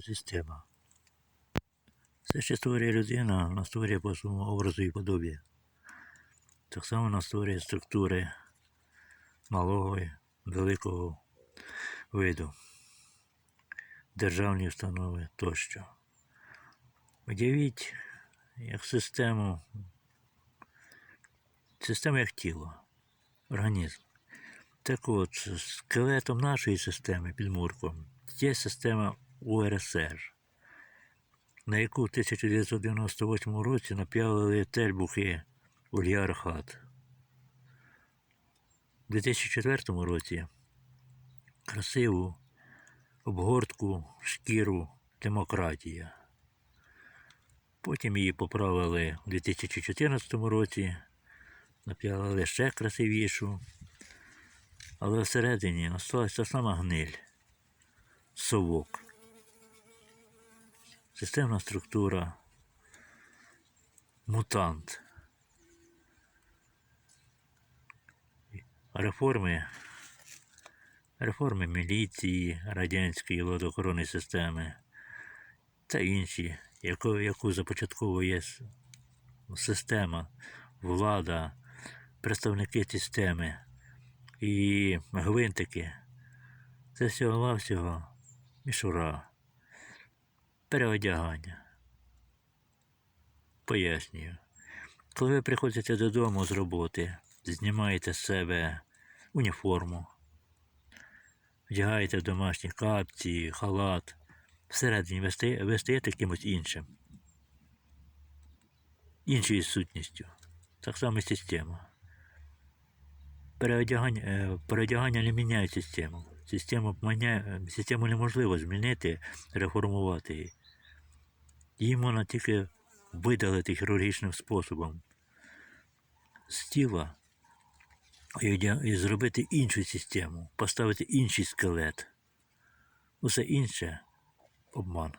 система. Все, що створює людина, вона створює по своєму образу і подобі. Так само вона створює структури малого і великого виду, державні установи тощо. Уявіть, як систему, систему як тіло, організм. Так от, скелетом нашої системи, підмурком, є система УРСР, на яку в 1998 році нап'ялили тельбухи Ульярхат. У 2004 році красиву обгортку, шкіру демократія. Потім її поправили у 2014 році, нап'ялили ще красивішу. Але всередині осталась та сама гниль, совок. Системна структура, мутант. Реформи, реформи міліції, радянської владоохоронної системи та інші, яку, яку започатковує система, влада, представники системи і гвинтики. Це всього-навсього мішура, переодягання. Пояснюю. Коли ви приходите додому з роботи, знімаєте з себе уніформу, вдягаєте домашні капці, халат, всередині ви стає- ви стаєте кимось іншим. Іншою сутністю. Так само система переодягання, е, переодягання не міняє систему. Систему, систему неможливо змінити, реформувати її. Її можна тільки видалити хірургічним способом з тіла і, зробити іншу систему, поставити інший скелет. Усе інше обман.